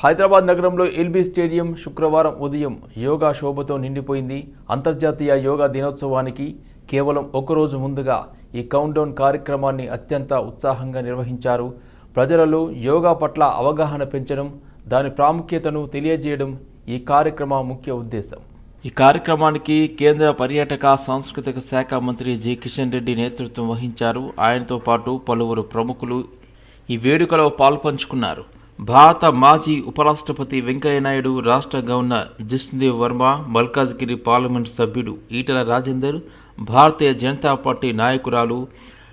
హైదరాబాద్ నగరంలో LB stadium శుక్రవారం ఉదయం యోగా శోభతో నిండిపోయింది. అంతర్జాతీయ యోగా దినోత్సవానికి కేవలం ఒకరోజు ముందుగా ఈ కౌంట్డౌన్ కార్యక్రమాన్ని అత్యంత ఉత్సాహంగా నిర్వహించారు. ప్రజలలో యోగా పట్ల అవగాహన పెంచడం దాని ప్రాముఖ్యతను తెలియజేయడం ఈ కార్యక్రమ ముఖ్య ఉద్దేశం. ఈ కార్యక్రమానికి కేంద్ర పర్యాటక సాంస్కృతిక శాఖ మంత్రి జి. కిషన్ రెడ్డి నేతృత్వం వహించారు. ఆయనతో పాటు పలువురు ప్రముఖులు ఈ వేడుకలో పాల్పంచుకున్నారు. భారత మాజీ ఉపరాష్ట్రపతి వెంకయ్యనాయుడు రాష్ట్ర గవర్నర్ జిష్ణుదేవ్ వర్మ మల్కాజ్గిరి పార్లమెంట్ సభ్యుడు ఈటల రాజేందర్ భారతీయ జనతా పార్టీ నాయకురాలు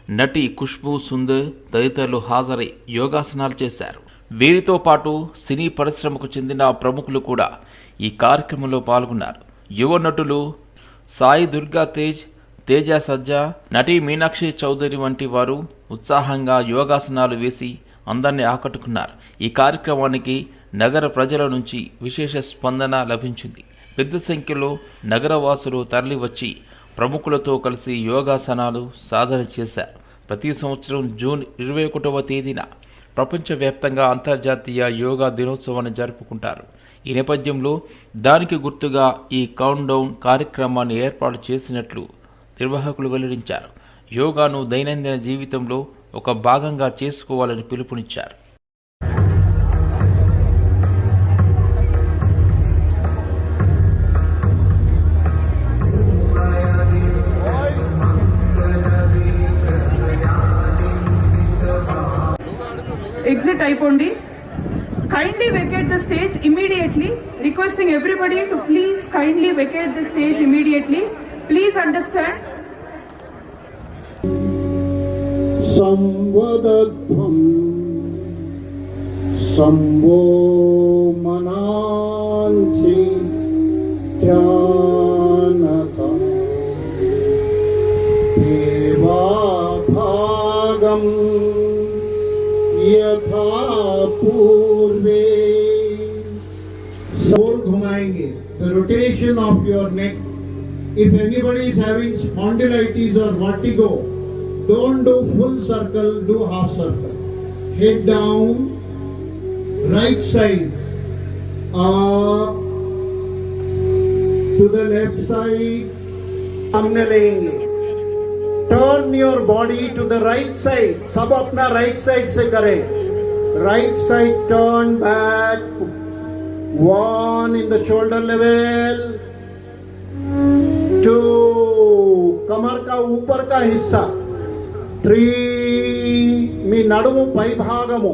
నటి ఖుష్బూ సుందర్ తదితరులు హాజరై యోగాసనాలు చేశారు. వీరితో పాటు సినీ పరిశ్రమకు చెందిన ప్రముఖులు కూడా ఈ కార్యక్రమంలో పాల్గొన్నారు. యువ నటులు సాయి దుర్గా తేజ్ తేజ సజ్జా నటి మీనాక్షి చౌదరి వంటి వారు ఉత్సాహంగా యోగాసనాలు వేసి అందరినీ ఆకట్టుకున్నారు. ఈ కార్యక్రమానికి నగర ప్రజల నుంచి విశేష స్పందన లభించింది. పెద్ద సంఖ్యలో నగరవాసులు తరలివచ్చి ప్రముఖులతో కలిసి యోగాసనాలు సాధన చేశారు. ప్రతి సంవత్సరం జూన్ ఇరవై ఒకటవ తేదీన ప్రపంచవ్యాప్తంగా అంతర్జాతీయ యోగా దినోత్సవాన్ని జరుపుకుంటారు. ఈ నేపథ్యంలో దానికి గుర్తుగా ఈ కౌంట్డౌన్ కార్యక్రమాన్ని ఏర్పాటు చేసినట్లు నిర్వాహకులు వెల్లడించారు. యోగాను దైనందిన జీవితంలో ఒక భాగంగా చేసుకోవాలని పిలుపునిచ్చారు. కనెక్ట్ అయిపోండి kindly vacate the stage immediately requesting everybody to please kindly vacate the stage immediately please understand samvadaddham samvo mana rotation of your neck if anybody is having spondylitis or vertigo don't do full circle do half circle head down right side up to the left side सामने लेंगे turn your body to the right side सब अपना right side से करें right side turn back one in the shoulder level to कमर का ऊपर का हिस्सा थ्री మీ నడుము పై భాగము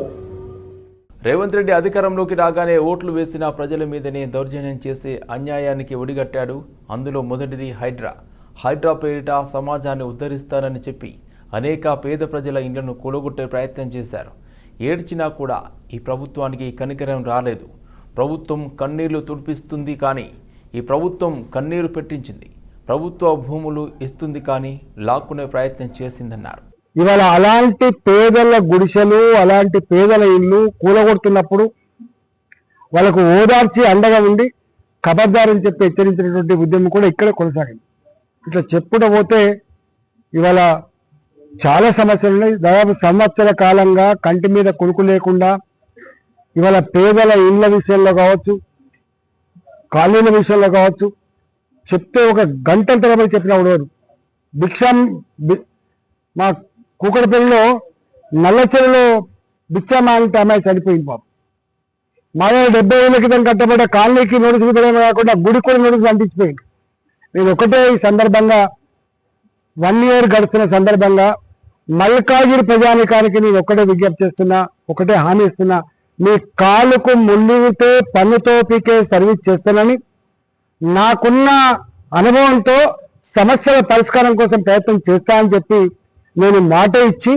రేవంత్ రెడ్డి అధికారంలోకి రాగానే ఓట్లు వేసిన ప్రజల మీదనే దౌర్జన్యం చేసే అన్యాయానికి ఒడిగట్టాడు అందులో మొదటిది హైడ్రా హైడ్రా పేరిట సమాజాన్ని ఉద్ధరిస్తానని చెప్పి అనేక పేద ప్రజల ఇండ్లను కూలగొట్టే ప్రయత్నం చేశారు ఏడ్చినా కూడా ఈ ప్రభుత్వానికి కనికరం రాలేదు ప్రభుత్వం కన్నీళ్ళు తుడిపిస్తుంది కానీ ఈ ప్రభుత్వం కన్నీరు పెట్టించింది. ప్రభుత్వ భూములు ఇస్తుంది కానీ లాక్కునే ప్రయత్నం చేసిందన్నారు. ఇవాళ అలాంటి పేదల గుడిసెలు అలాంటి పేదల ఇల్లు కూలగొడుతున్నప్పుడు వాళ్ళకు ఓదార్చి అండగా ఉండి ఖబర్దారని చెప్పి హెచ్చరించినటువంటి ఉద్యమం కూడా ఇక్కడ కొనసాగింది. ఇట్లా చెప్పుకపోతే ఇవాళ చాలా సమస్యలు ఉన్నాయి. దాదాపు సంవత్సర కాలంగా కంటి మీద కొనుక్కు లేకుండా ఇవాళ పేదల ఇళ్ళ విషయంలో కావచ్చు కాలనీల విషయంలో కావచ్చు చెప్తే ఒక గంటల తరబడి చెప్పిన ఉండేవారు భిక్షం మా కూకడపల్లిలో నల్లచెరులో బిచ్చమ్మ అంటే అమ్మాయి చనిపోయింది పాపం. మాలో డెబ్బై ఏళ్ళ క్రితం కట్టబడ్డ కాలనీకి నోటీసు ఇవ్వడమే కాకుండా గుడి కూడా నోటీసు అంటించిపోయింది నేను ఒకటే ఈ సందర్భంగా వన్ ఇయర్ గడుస్తున్న సందర్భంగా మల్కాగిరి ప్రజానికానికి నేను ఒకటే విజ్ఞప్తి చేస్తున్నా ఒకటే హామీ ఇస్తున్నా. మీ కాలుకు ముళ్ళితే పన్నుతో పీకే సర్వీస్ చేస్తానని నాకున్న అనుభవంతో సమస్యల పరిష్కారం కోసం ప్రయత్నం చేస్తా అని చెప్పి నేను మాట ఇచ్చి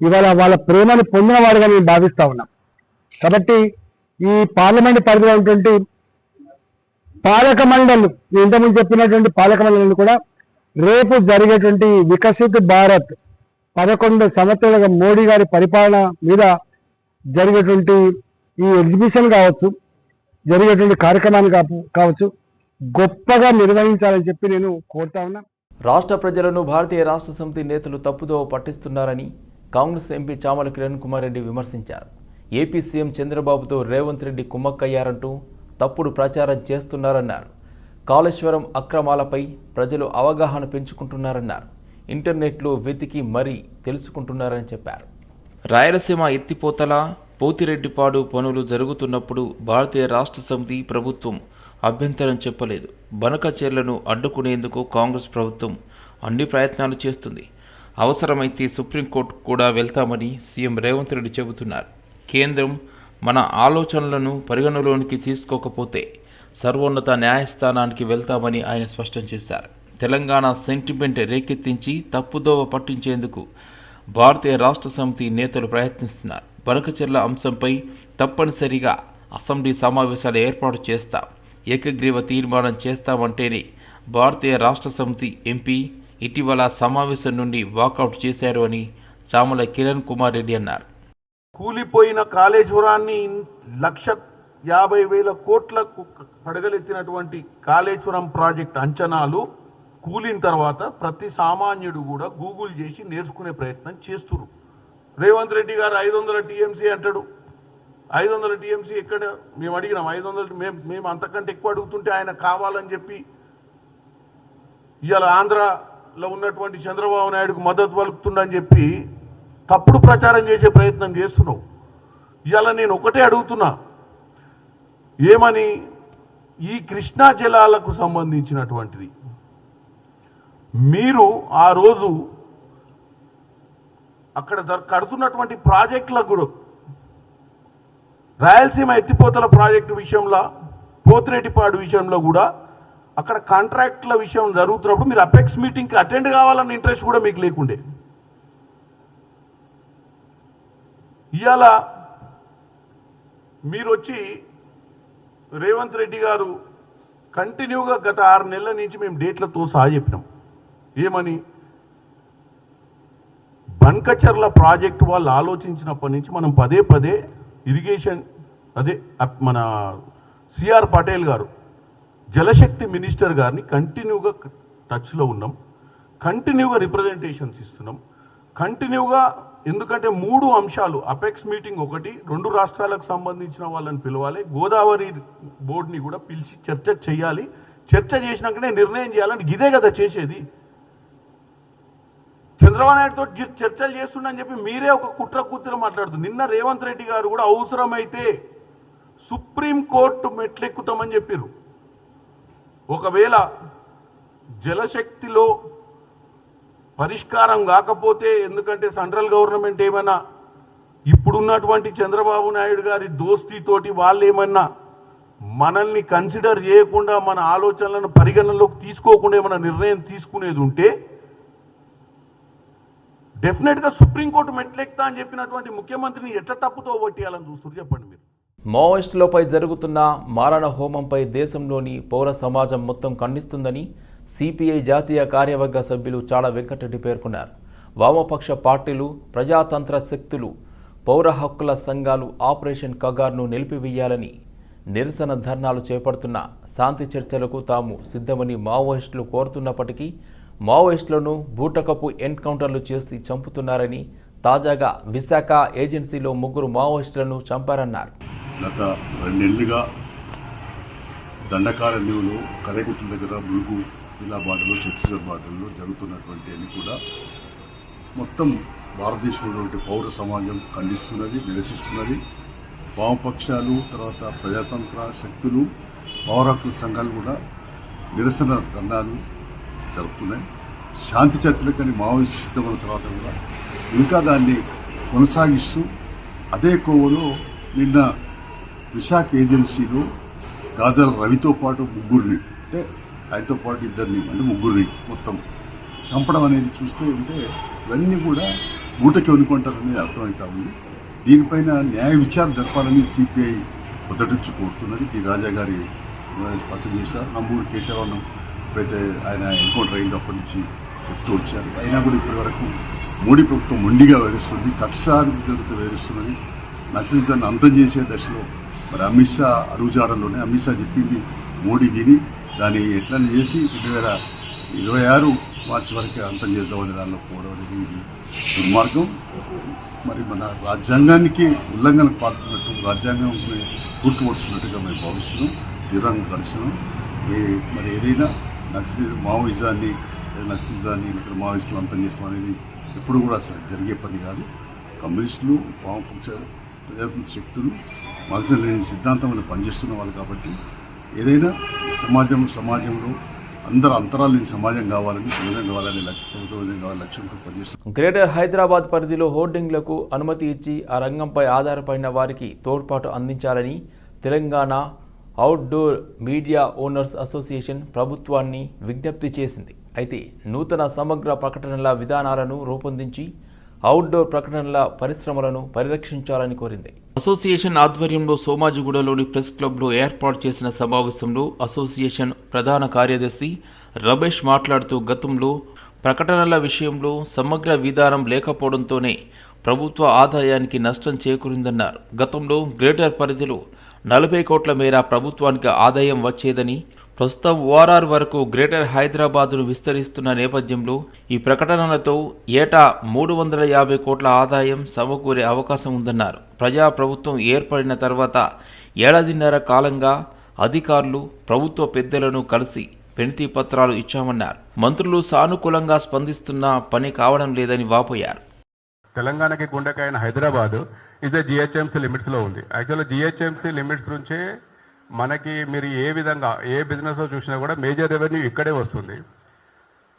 ఇవాళ వాళ్ళ ప్రేమను పొందినవాడుగా నేను భావిస్తా ఉన్నా. కాబట్టి ఈ పార్లమెంట్ పరిధిలో ఉన్నటువంటి పాలక మండలి ఇంతకుముందు చెప్పినటువంటి పాలక మండలిని కూడా రేపు జరిగేటువంటి వికసిత్ భారత్ పదకొండు సంవత్సరాలుగా మోడీ గారి పరిపాలన మీద జరిగేటువంటి ఈ ఎగ్జిబిషన్ కావచ్చు జరిగేటువంటి కార్యక్రమాన్ని కావచ్చు గొప్పగా నిర్వహించాలని చెప్పి నేను కోరుతా ఉన్నా. రాష్ట్ర ప్రజలను భారతీయ రాష్ట్ర సమితి నేతలు తప్పుదో పట్టిస్తున్నారని కాంగ్రెస్ ఎంపీ చామల కిరణ్ కుమార్ రెడ్డి విమర్శించారు. ఏపీ సీఎం చంద్రబాబుతో రేవంత్ రెడ్డి కుమ్మక్కయ్యారంటూ తప్పుడు ప్రచారం చేస్తున్నారన్నారు. కాళేశ్వరం అక్రమాలపై ప్రజలు అవగాహన పెంచుకుంటున్నారన్నారు. ఇంటర్నెట్లో వెతికి మరీ తెలుసుకుంటున్నారని చెప్పారు. రాయలసీమ ఎత్తిపోతల పోతిరెడ్డిపాడు పనులు జరుగుతున్నప్పుడు భారతీయ రాష్ట్ర సమితి ప్రభుత్వం అభ్యంతరం చెప్పలేదు. బనకచెర్లను అడ్డుకునేందుకు కాంగ్రెస్ ప్రభుత్వం అన్ని ప్రయత్నాలు చేస్తుంది. అవసరమైతే సుప్రీంకోర్టు కూడా వెళ్తామని సీఎం రేవంత్ రెడ్డి చెబుతున్నారు. కేంద్రం మన ఆలోచనలను పరిగణలోనికి తీసుకోకపోతే సర్వోన్నత న్యాయస్థానానికి వెళ్తామని ఆయన స్పష్టం చేశారు. తెలంగాణ సెంటిమెంట్ రేకెత్తించి తప్పుదోవ పట్టించేందుకు భారతీయ రాష్ట్ర సమితి నేతలు ప్రయత్నిస్తున్నారు. బనకచెర్ల అంశంపై తప్పనిసరిగా అసెంబ్లీ సమావేశాలు ఏర్పాటు చేస్తాం. ఏకగ్రీవ తీర్మానం చేస్తామంటేనే భారతీయ రాష్ట్ర సమితి ఎంపీ ఇటీవల సమావేశం నుండి వాకౌట్ చేశారు అని చామల కిరణ్ కుమార్ రెడ్డి అన్నారు. కూలిపోయిన కాళేశ్వరాన్ని లక్ష యాభై వేల కోట్లకు కడగలెత్తినటువంటి కాళేశ్వరం ప్రాజెక్ట్ అంచనాలు కూలిన తర్వాత ప్రతి సామాన్యుడు కూడా గూగుల్ చేసి నేర్చుకునే ప్రయత్నం చేస్తున్నారు రేవంత్ రెడ్డి గారు ఐదు వందల టీఎంసీ అంటాడు. ఐదు వందల టీఎంసీ ఎక్కడ? మేము అడిగినాం. ఐదు వందల మేము మేము అంతకంటే ఎక్కువ అడుగుతుంటే ఆయన కావాలని చెప్పి ఇవాళ ఆంధ్రాలో ఉన్నటువంటి చంద్రబాబు నాయుడుకు మద్దతు పలుకుతుండని చెప్పి తప్పుడు ప్రచారం చేసే ప్రయత్నం చేస్తున్నావు. ఇవాళ నేను ఒకటే అడుగుతున్నా. ఏమని? ఈ కృష్ణా జలాలకు సంబంధించినటువంటిది. మీరు ఆ రోజు అక్కడ కడుతున్నటువంటి ప్రాజెక్టులకు కూడా రాయలసీమ ఎత్తిపోతల ప్రాజెక్టు విషయంలో పోతిరెడ్డిపాడు విషయంలో కూడా అక్కడ కాంట్రాక్ట్ల విషయం జరుగుతున్నప్పుడు మీరు అపెక్స్ మీటింగ్కి అటెండ్ కావాలన్న ఇంట్రెస్ట్ కూడా మీకు లేకుండే. ఇవాళ మీరు వచ్చి రేవంత్ రెడ్డి గారు కంటిన్యూగా గత ఆరు నెలల నుంచి మేము డేట్లతో సహా చెప్పినాం. ఏమని? బంకచర్ల ప్రాజెక్ట్ వాళ్ళు ఆలోచించినప్పటి నుంచి మనం పదే పదే ఇరిగేషన్ అదే మన సిఆర్ పటేల్ గారు జలశక్తి మినిస్టర్ గారిని కంటిన్యూగా టచ్లో ఉన్నాం. కంటిన్యూగా రిప్రజెంటేషన్స్ ఇస్తున్నాం. కంటిన్యూగా ఎందుకంటే మూడు అంశాలు అపెక్స్ మీటింగ్ ఒకటి రెండు రాష్ట్రాలకు సంబంధించిన వాళ్ళని పిలవాలి గోదావరి బోర్డుని కూడా పిలిచి చర్చ చేయాలి. చర్చ చేసినాకనే నిర్ణయం చేయాలని ఇదే కదా చేసేది. చంద్రబాబు నాయుడుతో చర్చలు చేస్తుండని చెప్పి మీరే ఒక కుట్ర కూతురు మాట్లాడుతుంది నిన్న రేవంత్ రెడ్డి గారు కూడా అవసరమైతే సుప్రీం కోర్టు మెట్లెక్కుతామని చెప్పారు ఒకవేళ జలశక్తిలో పరిష్కారం కాకపోతే ఎందుకంటే సెంట్రల్ గవర్నమెంట్ ఏమైనా ఇప్పుడున్నటువంటి చంద్రబాబు నాయుడు గారి దోస్తీతోటి వాళ్ళు ఏమన్నా మనల్ని కన్సిడర్ చేయకుండా మన ఆలోచనలను పరిగణనలోకి తీసుకోకుండా ఏమైనా నిర్ణయం తీసుకునేది ఉంటే డెఫినెట్గా సుప్రీంకోర్టు మెట్లెక్తా అని చెప్పినటువంటి ముఖ్యమంత్రిని ఎట్లా తప్పుతో ఓటేయాలని చూస్తున్నారు చెప్పండి మీరు. మావోయిస్టులపై జరుగుతున్న మారణ హోమంపై దేశంలోని పౌర సమాజం మొత్తం ఖండిస్తుందని సిపిఐ జాతీయ కార్యవర్గ సభ్యులు చాడ వెంకటరెడ్డి పేర్కొన్నారు. వామపక్ష పార్టీలు ప్రజాతంత్ర శక్తులు పౌర హక్కుల సంఘాలు ఆపరేషన్ కగార్ను నిలిపివేయాలని నిరసన ధర్నాలు చేపడుతున్న శాంతి చర్చలకు తాము సిద్ధమని మావోయిస్టులు కోరుతున్నప్పటికీ మావోయిస్టులను బూటకపు ఎన్కౌంటర్లు చేసి చంపుతున్నారని తాజాగా విశాఖ ఏజెన్సీలో ముగ్గురు మావోయిస్టులను చంపారన్నారు. గత రెండేళ్ళుగా దండకారణ్యంలో కరేగుట్ల దగ్గర ములుగు ఇలా బాటలో ఛత్తీస్గఢ్ బాటల్లో జరుగుతున్నటువంటి అన్ని కూడా మొత్తం భారతదేశంలో పౌర సమాజం ఖండిస్తున్నది నిరసిస్తున్నది. వామపక్షాలు తర్వాత ప్రజాతంత్ర శక్తులు పౌర సంఘాలు కూడా నిరసన దండాలు జరుపుతున్నాయి శాంతి చర్చలకని మావోయిస్ట్ సిద్ధమైన తర్వాత కూడా ఇంకా దాన్ని కొనసాగిస్తూ అదే కోవలో నిన్న విశాఖ ఏజెన్సీలో గాజాల రవితో పాటు ముగ్గురిని అంటే ఆయనతో పాటు ఇద్దరిని అంటే ముగ్గురిని మొత్తం చంపడం అనేది చూస్తే ఉంటే ఇవన్నీ కూడా మూటకి వనుకుంటారనేది అర్థమవుతా ఉంది. దీనిపైన న్యాయ విచారణ జరపాలని సిపిఐ మొదటి నుంచి కోరుతున్నది. డి. రాజా గారి స్పష్టం చేశారు. నమ్మూరు కేశవరావు ఎప్పుడైతే ఆయన ఎన్కౌంటర్ అయింది అప్పటి నుంచి చెప్తూ వచ్చారు. అయినా కూడా ఇప్పటి వరకు మోడీ ప్రభుత్వం మొండిగా వేరుస్తుంది కక్షాధిపతితో వేరుస్తున్నది నక్సలిజాన్ని అంతం చేసే దశలో మరి అమిత్ షా అడుగుజాడల్లోనే అమిత్ షా చెప్పింది మోడీ విని దాన్ని ఎట్లా చేసి రెండు వేల ఇరవై ఆరు మార్చి వరకే అంతం చేద్దామని దానిలో పోవడం అనేది ఇది దుర్మార్గం. మరి మన రాజ్యాంగానికి ఉల్లంఘన పాడుతున్నట్టు రాజ్యాంగం పూర్తి పడుతున్నట్టుగా మేము భావిస్తున్నాం తీవ్రంగా కలిసినాం ఏ- మరి ఏదైనా నక్సలి మావోయిజాన్ని నక్సలిజాన్ని ఇక్కడ మావోయిస్టులు అంతం చేస్తాం అనేది ఎప్పుడు కూడా జరిగే పని కాదు. కమ్యూనిస్టులు వామపక్ష ప్రజాతంత్ర శక్తులు మనసు లేని సిద్ధాంతం పనిచేస్తున్న వాళ్ళు కాబట్టి ఏదైనా సమాజం సమాజంలో అందరూ అంతరాలు లేని సమాజం కావాలని సమాజం కావాలని లక్ష్యం సమాజం కావాలని లక్ష్యంతో పనిచేస్తుంది గ్రేటర్ హైదరాబాద్ పరిధిలో హోర్డింగ్లకు అనుమతి ఇచ్చి ఆ రంగంపై ఆధారపడిన వారికి తోడ్పాటు అందించాలని Telangana outdoor media owners association ప్రభుత్వాన్ని విజ్ఞప్తి చేసింది. అయితే నూతన సమగ్ర ప్రకటనల విధానాలను రూపొందించి అవుట్డోర్ ప్రకటనల పరిశ్రమలను పరిరక్షించాలని కోరింది. అసోసియేషన్ ఆధ్వర్యంలో సోమాజిగూడలోని ప్రెస్ క్లబ్లో ఏర్పాటు చేసిన సమావేశంలో అసోసియేషన్ ప్రధాన కార్యదర్శి రమేష్ మాట్లాడుతూ గతంలో ప్రకటనల విషయంలో సమగ్ర విధానం లేకపోవడంతోనే ప్రభుత్వ ఆదాయానికి నష్టం చేకూరిందన్నారు. గతంలో గ్రేటర్ పరిధిలో నలభై కోట్ల మేర ప్రభుత్వానికి ఆదాయం వచ్చేదని ప్రస్తుతం ఓఆర్ఆర్ వరకు గ్రేటర్ హైదరాబాద్ను విస్తరిస్తున్న నేపథ్యంలో ఈ ప్రకటనలతో ఏటా మూడు వందల యాభై కోట్ల ఆదాయం సమకూరే అవకాశం ఉందన్నారు. ప్రజా ప్రభుత్వం ఏర్పడిన తర్వాత ఏడాదిన్నర కాలంగా అధికారులు ప్రభుత్వ పెద్దలను కలిసి వినతి పత్రాలు ఇచ్చామన్నారు. మంత్రులు సానుకూలంగా స్పందిస్తున్నా పని కావడం లేదని వాపోయారు. తెలంగాణకి గుండెకాయన హైదరాబాద్ ఇదే జిహెచ్ఎంసీ లిమిట్స్లో ఉంది. యాక్చువల్గా జిహెచ్ఎంసీ లిమిట్స్ నుంచే మనకి మీరు ఏ విధంగా ఏ బిజినెస్లో చూసినా కూడా మేజర్ రెవెన్యూ ఇక్కడే వస్తుంది.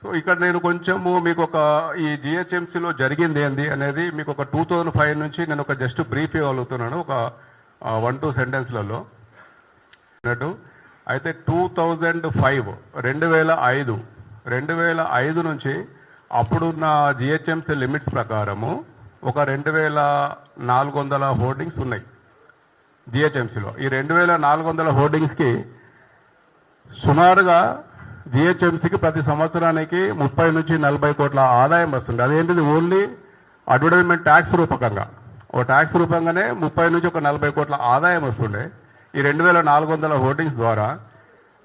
సో ఇక్కడ నేను కొంచెము మీకు ఒక ఈ జిహెచ్ఎంసీలో జరిగింది ఏంది అనేది మీకు ఒక టూ థౌజండ్ ఫైవ్ నుంచి నేను ఒక జస్ట్ బ్రీఫ్ ఇవ్వగలుగుతున్నాను ఒక వన్ టూ సెంటెన్స్లలో అన్నట్టు అయితే టూ థౌజండ్ ఫైవ్ రెండు వేల ఐదు రెండు వేల ఐదు నుంచి అప్పుడున్న జిహెచ్ఎంసీ లిమిట్స్ ప్రకారము ఒక రెండు వేల నాలుగు వందల హోర్డింగ్స్ ఉన్నాయి జిహెచ్ఎంసీలో. ఈ రెండు వేల నాలుగు వందల హోర్డింగ్స్కి సుమారుగా జిహెచ్ఎంసీకి ప్రతి సంవత్సరానికి ముప్పై నుంచి నలభై కోట్ల ఆదాయం వస్తుంది. అదేంటిది? ఓన్లీ అడ్వర్టైజ్మెంట్ ట్యాక్స్ రూపకంగా. ఓ ట్యాక్స్ రూపంగానే ముప్పై నుంచి ఒక నలభై కోట్ల ఆదాయం వస్తుండే. ఈ రెండు వేల నాలుగు వందల హోర్డింగ్స్ ద్వారా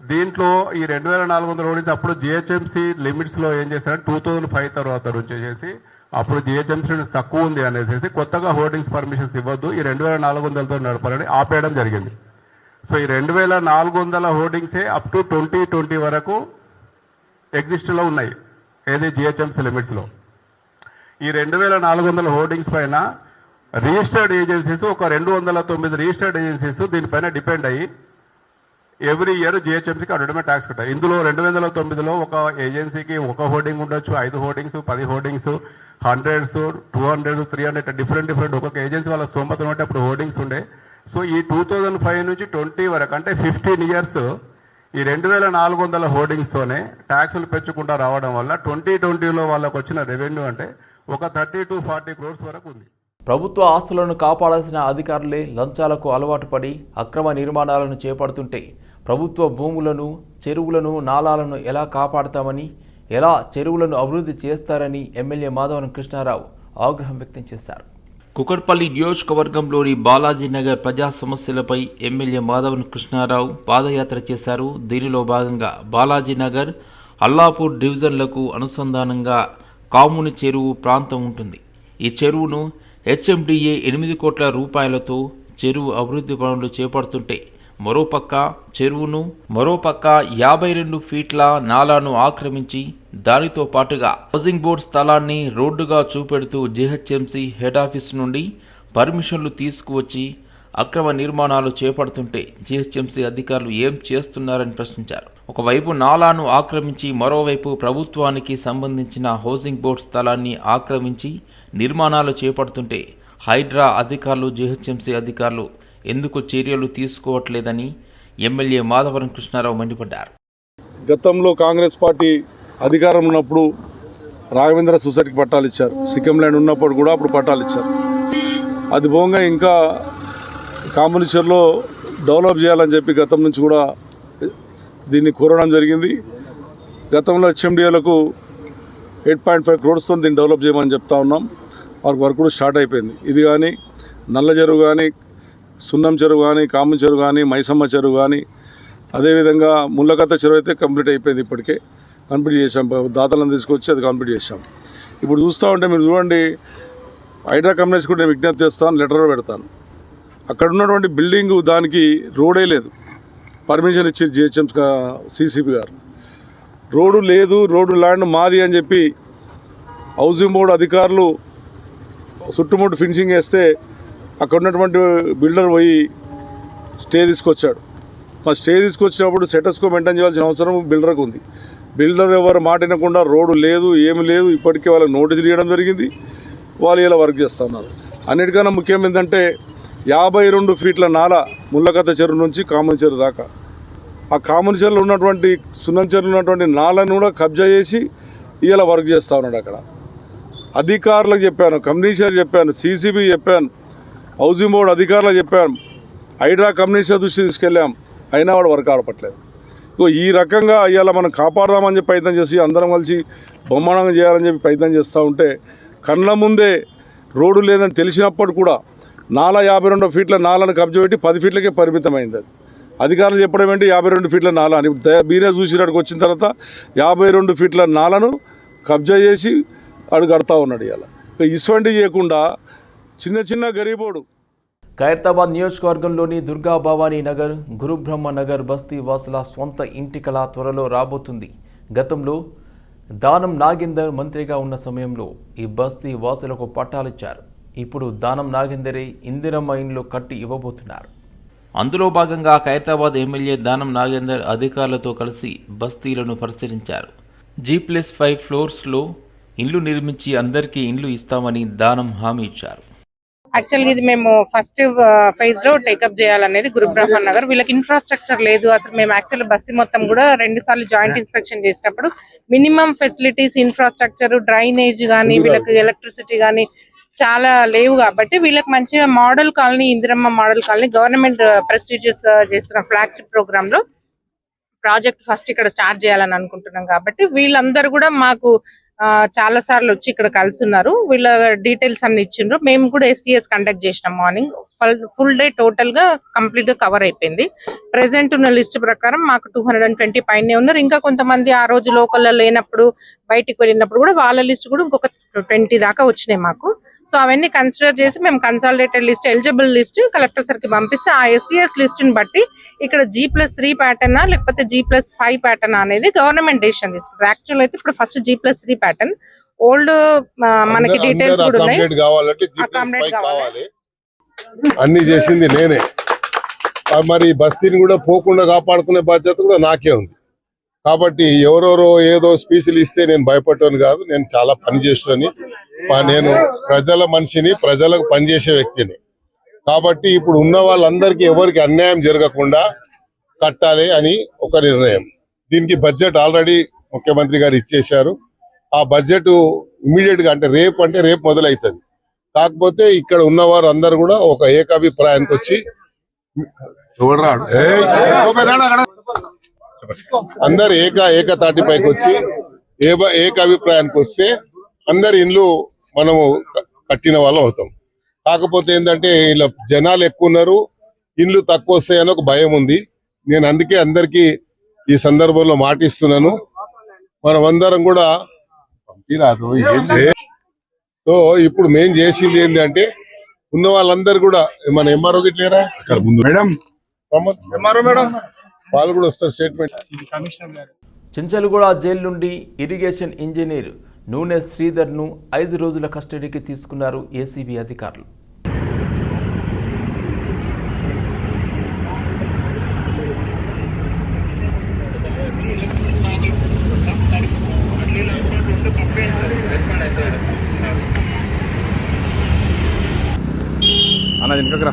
దీంట్లో ఈ రెండు వేల నాలుగు వందల హోర్డింగ్స్ అప్పుడు జిహెచ్ఎంసీ లిమిట్స్లో ఏం చేశారంటే టూ థౌజండ్ ఫైవ్ తర్వాత నుంచి చేసి అప్పుడు జిహెచ్ఎంసీ తక్కువ ఉంది అనేసి కొత్తగా హోర్డింగ్స్ పర్మిషన్స్ ఇవ్వద్దు. ఈ రెండు వేల నాలుగు వందలతో నడపాలని ఆపేయడం జరిగింది. సో ఈ రెండు వేల నాలుగు వందల హోర్డింగ్సే అప్ టు ట్వంటీ ట్వంటీ వరకు ఎగ్జిస్ట్లో ఉన్నాయి. ఏది? జిహెచ్ఎంసీ లిమిట్స్లో. ఈ రెండు వేల నాలుగు వందల హోర్డింగ్స్ పైన రిజిస్టర్డ్ ఏజెన్సీస్ ఒక రెండు వందల తొమ్మిది రిజిస్టర్డ్ ఏజెన్సీస్ దీనిపైన డిపెండ్ అయ్యి ఎవ్రీ ఇయర్ జిహెచ్ఎంసీకి అడ్వర్టైజ్మెంట్ ట్యాక్స్ కట్టాయి ఇందులో రెండు వందల తొమ్మిదిలో ఒక ఏజెన్సీకి ఒక హోర్డింగ్ ఉండొచ్చు ఐదు హోర్డింగ్స్ పది hoardings hundreds two hundred three hundred different different ఒక్కొక్క ఏజెన్సీ వాళ్ళ స్తోమత ఉంటే అప్పుడు హోర్డింగ్స్ ఉండే. సో ఈ టూ థౌజండ్ ఫైవ్ నుంచి ట్వంటీ వరకు అంటే ఫిఫ్టీన్ ఇయర్స్ ఈ రెండు వేల నాలుగు వందల హోర్డింగ్స్తోనే ట్యాక్సులు పెంచుకుంటా రావడం వల్ల ట్వంటీ ట్వంటీలో వాళ్ళకు వచ్చిన రెవెన్యూ అంటే ఒక థర్టీ టు ఫార్టీ క్రోర్స్ వరకు ఉంది. ప్రభుత్వ ఆస్తులను కాపాడాల్సిన అధికారులే లంచాలకు అలవాటు పడి అక్రమ నిర్మాణాలను చేపడుతుంటే ప్రభుత్వ భూములను చెరువులను నాలాలను ఎలా కాపాడతామని ఎలా చెరువులను అభివృద్ధి చేస్తారని ఎమ్మెల్యే మాధవన్ కృష్ణారావు ఆగ్రహం వ్యక్తం చేశారు. కుకట్పల్లి నియోజకవర్గంలోని బాలాజీ నగర్ ప్రజా సమస్యలపై ఎమ్మెల్యే మాధవన్ కృష్ణారావు పాదయాత్ర చేశారు. దీనిలో భాగంగా బాలాజీ నగర్ అల్లాపూర్ డివిజన్లకు అనుసంధానంగా కాముని చెరువు ప్రాంతం ఉంటుంది. ఈ చెరువును హెచ్ఎండిఏ ఎనిమిది కోట్ల రూపాయలతో చెరువు అభివృద్ధి పనులు చేపడుతుంటే మరోపక్క చెరువును మరోపక్క యాభై రెండు ఫీట్ల నాలాను ఆక్రమించి దానితో పాటుగా హౌసింగ్ బోర్డ్ స్థలాన్ని రోడ్డుగా చూపెడుతూ జీహెచ్ఎంసీ హెడ్ ఆఫీస్ నుండి పర్మిషన్లు తీసుకువచ్చి అక్రమ నిర్మాణాలు చేపడుతుంటే జీహెచ్ఎంసీ అధికారులు ఏం చేస్తున్నారని ప్రశ్నించారు. ఒకవైపు నాలాను ఆక్రమించి మరోవైపు ప్రభుత్వానికి సంబంధించిన హౌసింగ్ బోర్డ్ స్థలాన్ని ఆక్రమించి నిర్మాణాలు చేపడుతుంటే హైడ్రా అధికారులు జీహెచ్ఎంసీ అధికారులు ఎందుకు చర్యలు తీసుకోవట్లేదని ఎమ్మెల్యే మాధవరం కృష్ణారావు మండిపడ్డారు. గతంలో కాంగ్రెస్ పార్టీ అధికారం ఉన్నప్పుడు రాఘవేంద్ర సొసైటీకి పట్టాలు ఇచ్చారు. సిక్కిం ల్యాండ్ ఉన్నప్పుడు కూడా అప్పుడు పట్టాలు ఇచ్చారు. అది భోగంగా ఇంకా కాంబునిచర్లో డెవలప్ చేయాలని చెప్పి గతం నుంచి కూడా దీన్ని కోరడం జరిగింది. గతంలో హెచ్ఎండిఏలకు ఎయిట్ పాయింట్ ఫైవ్ క్రోడ్స్తో దీన్ని డెవలప్ చేయమని చెప్తా ఉన్నాం. వారికి వర్క్ కూడా స్టార్ట్ అయిపోయింది. ఇది కానీ నల్ల చెరువు కానీ సున్నం చెరువు కానీ కామన్ చెరువు కానీ మైసమ్మ చెరువు కానీ అదేవిధంగా ముళ్ళకత్త చెరువు అయితే కంప్లీట్ అయిపోయింది ఇప్పటికే. కంప్లీట్ చేసాం దాతలను తీసుకొచ్చి అది కంప్లీట్ చేసాం ఇప్పుడు చూస్తూ ఉంటే మీరు చూడండి హైడ్రా కంపెనీస్ కూడా నేను విజ్ఞప్తి చేస్తాను లెటర్ పెడతాను. అక్కడ ఉన్నటువంటి బిల్డింగ్ దానికి రోడే లేదు. పర్మిషన్ ఇచ్చి జిహెచ్ఎం సిసిపి గారు. రోడ్డు లేదు రోడ్డు ల్యాండ్ మాది అని చెప్పి హౌసింగ్ బోర్డు అధికారులు చుట్టుముట్టు ఫినిషింగ్ వేస్తే అక్కడ ఉన్నటువంటి బిల్డర్ పోయి స్టే తీసుకొచ్చాడు. మా స్టే తీసుకొచ్చినప్పుడు సెటస్కో మెయింటైన్ చేయాల్సిన అవసరం బిల్డర్కి ఉంది. బిల్డర్ ఎవరు మాట వినకుండా రోడ్డు లేదు ఏమి లేదు ఇప్పటికే వాళ్ళకి నోటీసులు ఇవ్వడం జరిగింది. వాళ్ళు ఇలా వర్క్ చేస్తున్నారు అన్నిటికన్నా ముఖ్యం ఏంటంటే యాభై రెండు ఫీట్ల నాల ముళ్ళకత్త చెరువు నుంచి కామన్ చెరువు దాకా ఆ కామన్ చెరువులో ఉన్నటువంటి సున్నం చెరువులో ఉన్నటువంటి నాలను కూడా కబ్జా చేసి ఇలా వర్క్ చేస్తూ ఉన్నాడు అక్కడ. అధికారులకు చెప్పాను కమిషనర్ చెప్పాను సీసీబీ చెప్పాను హౌసింగ్ బోర్డు అధికారులకు చెప్పాను హైడ్రా కమిషనర్ దృష్టి తీసుకెళ్ళాం అయినా వాడు వర్క్ ఆడపట్లేదు. ఇగో ఈ రకంగా ఇవాళ మనం కాపాడదామని చెప్పి ప్రయత్నం చేసి అందరం కలిసి బొమ్మణంగా చేయాలని చెప్పి ప్రయత్నం చేస్తూ ఉంటే కళ్ళ ముందే రోడ్డు లేదని తెలిసినప్పుడు కూడా నాలా యాభై రెండు ఫీట్ల నాలను కబ్జా పెట్టి పది ఫీట్లకే పరిమితమైంది అది. అధికారులు చెప్పడం ఏంటి? యాభై రెండు ఫీట్ల నాల అని. మీరే చూసినట్టుకు వచ్చిన తర్వాత యాభై రెండు ఫీట్ల నాలను కబ్జా చేసి అడు కడతా ఉన్నాడు ఇవాళ ఇక చేయకుండా చిన్న చిన్న గరీబోడు. ఖైరతాబాద్ నియోజకవర్గంలోని దుర్గా భవానీ నగర్ గురుబ్రహ్మ నగర్ బస్తీ వాసుల స్వంత ఇంటి కళ త్వరలో రాబోతుంది. గతంలో దానం నాగేందర్ మంత్రిగా ఉన్న సమయంలో ఈ బస్తీ వాసులకు పట్టాలిచ్చారు ఇప్పుడు దానం నాగేందరే ఇందిరమ్మ ఇండ్లు కట్టి ఇవ్వబోతున్నారు. అందులో భాగంగా ఖైరతాబాద్ ఎమ్మెల్యే దానం నాగేందర్ అధికారులతో కలిసి బస్తీలను పరిశీలించారు. జీ ప్లస్ ఫైవ్ ఫ్లోర్స్లో ఇండ్లు నిర్మించి అందరికీ ఇండ్లు ఇస్తామని దానం హామీ ఇచ్చారు. యాక్చువల్గా ఇది మేము ఫస్ట్ ఫేజ్లో టేకప్ చేయాలనేది గురు బ్రహ్మన్ నగర్. వీళ్ళకి ఇన్ఫ్రాస్ట్రక్చర్ లేదు. అసలు మేము యాక్చువల్ బస్సు మొత్తం కూడా రెండు సార్లు జాయింట్ ఇన్స్పెక్షన్ చేసినప్పుడు మినిమం ఫెసిలిటీస్ ఇన్ఫ్రాస్ట్రక్చర్ డ్రైనేజ్ కానీ వీళ్ళకి ఎలక్ట్రిసిటీ కానీ చాలా లేవు కాబట్టి వీళ్ళకి మంచిగా model colony Indiramma model colony government prestigious చేస్తున్న ఫ్లాగ్షిప్ ప్రోగ్రామ్లో ప్రాజెక్ట్ ఫస్ట్ ఇక్కడ స్టార్ట్ చేయాలని అనుకుంటున్నాం కాబట్టి వీళ్ళందరూ కూడా మాకు ఆ, చాలా సార్లు వచ్చి ఇక్కడ కలుసున్నారు వీళ్ళ డీటెయిల్స్ అన్ని ఇచ్చిండ్రు. మేము కూడా ఎస్సీఎస్ కండక్ట్ చేసినాం మార్నింగ్ ఫుల్ డే టోటల్గా కంప్లీట్గా కవర్ అయిపోయింది. ప్రెసెంట్ ఉన్న లిస్ట్ ప్రకారం మాకు టూ హండ్రెడ్ అండ్ ట్వంటీ పైనే ఉన్నారు. ఇంకా కొంతమంది ఆ రోజు లోకల్లో లేనప్పుడు బయటికి వెళ్ళినప్పుడు కూడా వాళ్ళ లిస్ట్ కూడా ఇంకొక ట్వంటీ దాకా వచ్చినాయి మాకు. సో అవన్నీ కన్సిడర్ చేసి మేము consolidated list eligible list collector సార్కి పంపిస్తే ఆ ఎస్సీఎస్ లిస్ట్ని బట్టి ఇక్కడ జీ ప్లస్ త్రీ ప్యాటర్న్ లేకపోతే జీ ప్లస్ ఫైవ్ ప్యాటర్న్ అనేది గవర్నమెంట్ డెసిషన్ తీసుకుంటారు. యాక్చువల్ అయితే ఇప్పుడు first G plus three pattern old మనకి డీటెయిల్స్ కూడా ఉన్నాయి. కావాలి. అన్ని చేసింది నేనే. మరి బస్తీని కూడా పోకుండా కాపాడుకునే బాధ్యత కూడా నాకే ఉంది. కాబట్టి ఎవరెవరో ఏదో స్పీచ్లు ఇస్తే నేను భయపడ్డాను కాదు నేను చాలా పని చేస్తాను నేను ప్రజల మనిషిని ప్రజలకు పనిచేసే వ్యక్తిని. కాబట్టి ఇప్పుడు ఉన్న వాళ్ళందరికీ ఎవరికి అన్యాయం జరగకుండా కట్టాలి అని ఒక నిర్ణయం. దీనికి బడ్జెట్ ఆల్రెడీ ముఖ్యమంత్రి గారు ఇచ్చేశారు. ఆ బడ్జెట్ ఇమీడియట్గా అంటే రేపు అంటే రేపు మొదలవుతుంది కాకపోతే ఇక్కడ ఉన్నవారు అందరు కూడా ఒక ఏకాభిప్రాయానికి వచ్చి ఎవడు రాడు? ఏయ్, అందరు ఏక ఏకతాటిపైకి వచ్చి ఏక ఏకాభిప్రాయానికి వస్తే అందరి ఇండ్లు మనము కట్టిన వాళ్ళం అవుతాం. కాకపోతే ఏంటంటే ఇలా జనాలు ఎక్కువ ఉన్నారు ఇండ్లు తక్కువ వస్తాయని ఒక భయం ఉంది. నేను అందుకే అందరికీ ఈ సందర్భంలో మాటిస్తున్నాను. మనం అందరం కూడా పంపిరాదు? సో ఇప్పుడు మేం చేసింది ఏంటి అంటే ఉన్న వాళ్ళందరూ కూడా మన ఎంఆర్ఓ గిట్లేరా మేడం. MRO madam. వాళ్ళు కూడా వస్తారు స్టేట్మెంట్. చెంచల్గూడ జైలు నుండి ఇరిగేషన్ ఇంజనీర్ నూనె శ్రీధర్ను ఐదు రోజుల కస్టడీకి తీసుకున్నారు ఏసీబీ అధికారులు. అన్న వెనకరా